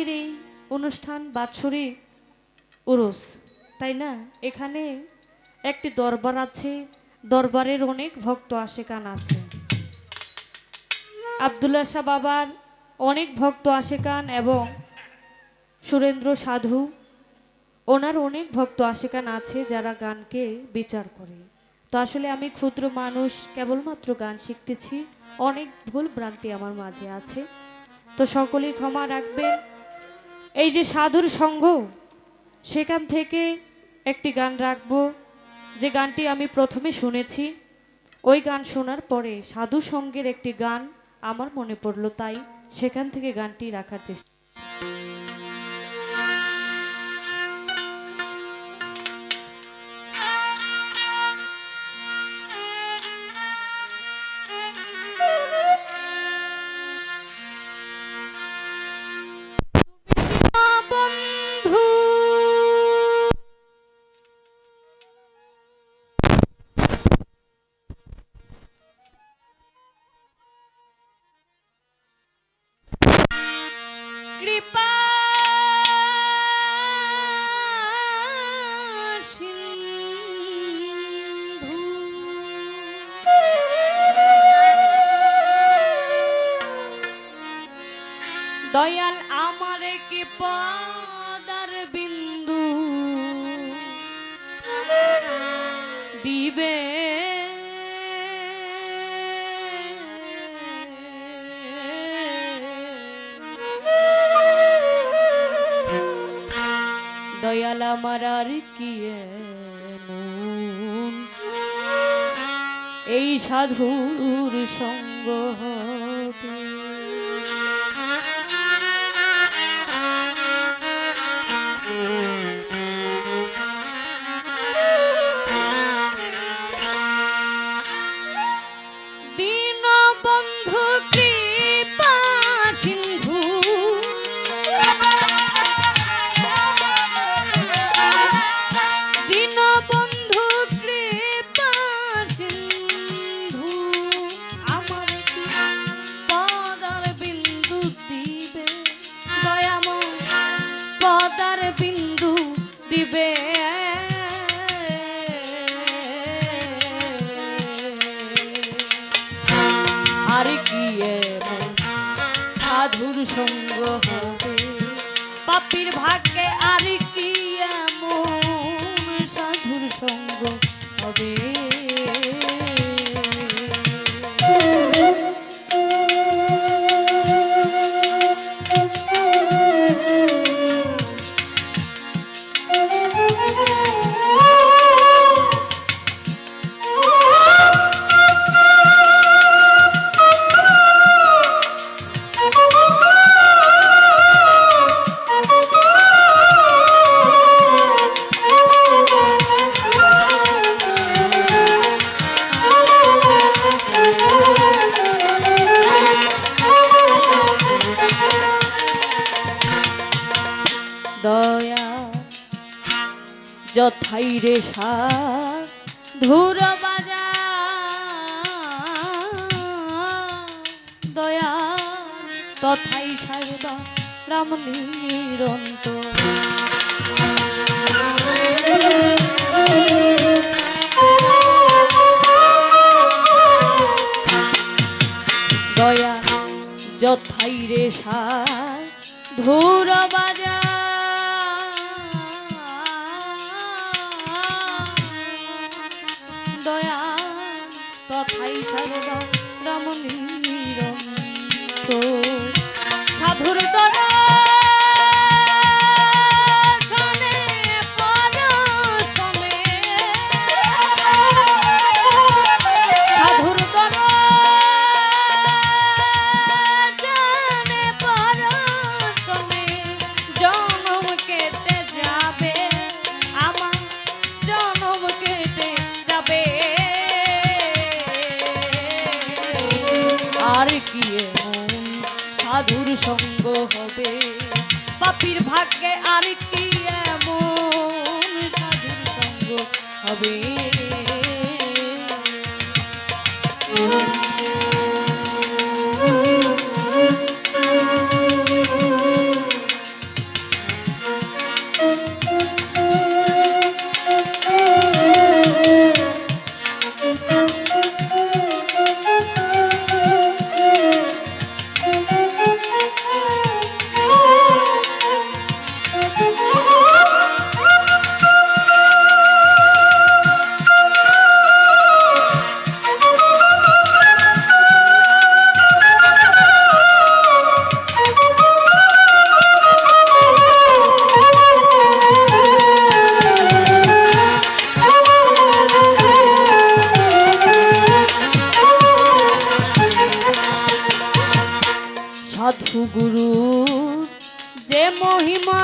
আজকের এই অনুষ্ঠান বাৎসরিক উরুস, তাই না? এখানে একটি দরবার আছে, দরবারের অনেক ভক্ত আশেকান আছে। আবদুল্লা শাহ বাবার অনেক ভক্ত আশেকান এবং সুরেন্দ্র সাধু, ওনার অনেক ভক্ত আশেকান আছে যারা গানকে বিচার করে। তো আসলে আমি ক্ষুদ্র মানুষ, কেবলমাত্র গান শিখতেছি, অনেক ভুল ভ্রান্তি আমার মাঝে আছে। তো সকলেই ক্ষমা রাখবেন। এই যে সাধুর সঙ্গ, সেখান থেকে একটি গান রাখব। যে গানটি আমি প্রথমে শুনেছি, ওই গান শোনার পরে সাধু সঙ্গের একটি গান আমার মনে পড়ল, তাই সেখান থেকে গানটি রাখার চেষ্টা পদার বিন্দু দিবে। দয়াল আমার আর এই সাধুর সঙ্গ হবে সঙ্গ হবে। পাপির ভাগ্যে আর কি এমন সাধুর সঙ্গ হবে? দয়া, যথাই রে ধুর বাজা দয়া, তথাই সারদা রাম নিরন্ত দয়া, যথাই রে ধুর বাজা রমণীর সাধুর দরা ভাগ্যে আর কি এমন সাধুর হবে যে মহিমা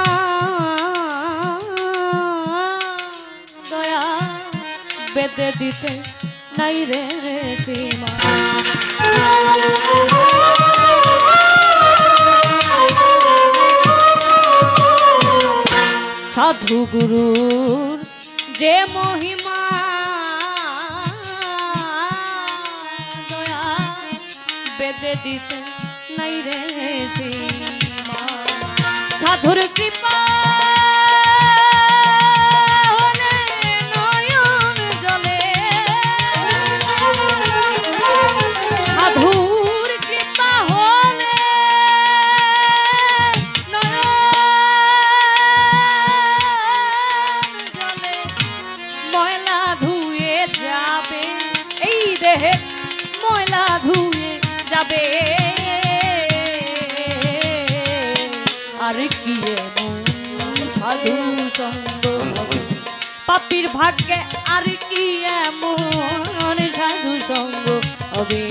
দয়া বেদে দিতে নাই রে সীমা। সাধু গুরুর যে মহিমা দয়া বেদে দিতে নাই রে সাধুর কৃপা হলে পাপির ভাগ্যে আর কি এমন সাধু সঙ্গ হবে?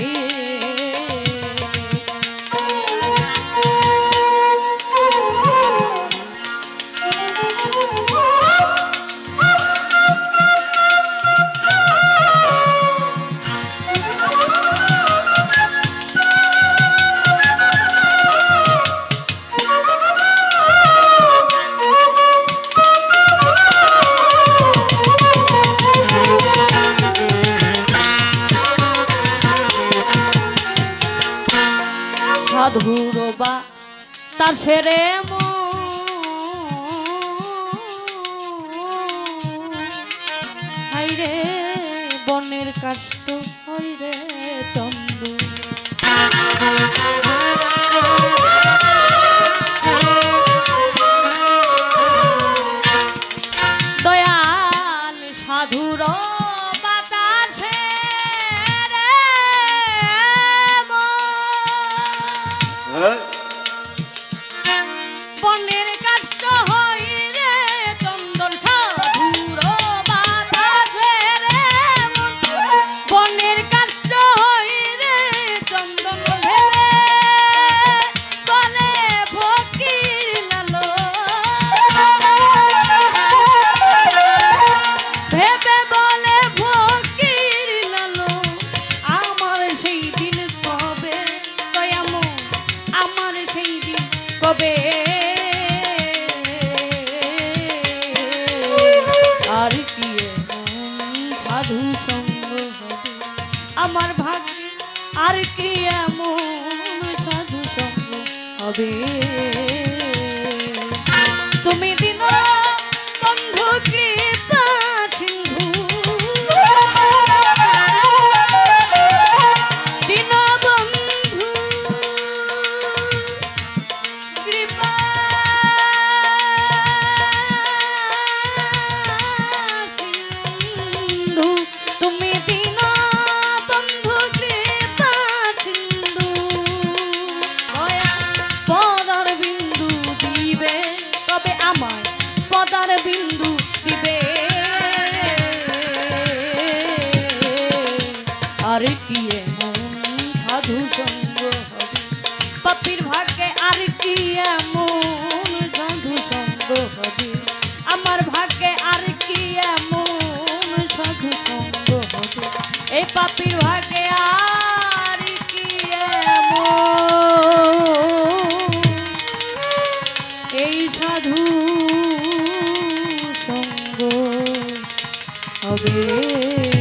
সাধুর বা তার সেরে হাইরে বনের কাষ্ট মন। আমার ভাগ্যে আর কি এমন সাধু সঙ্গ হবে? সঙ্গ আমার ভাগ্যে আর কি এমন সাধু সঙ্গ হবে এই পাপির ভাগ্যে আর কি এমন। এই সাধু সঙ্গ হবে।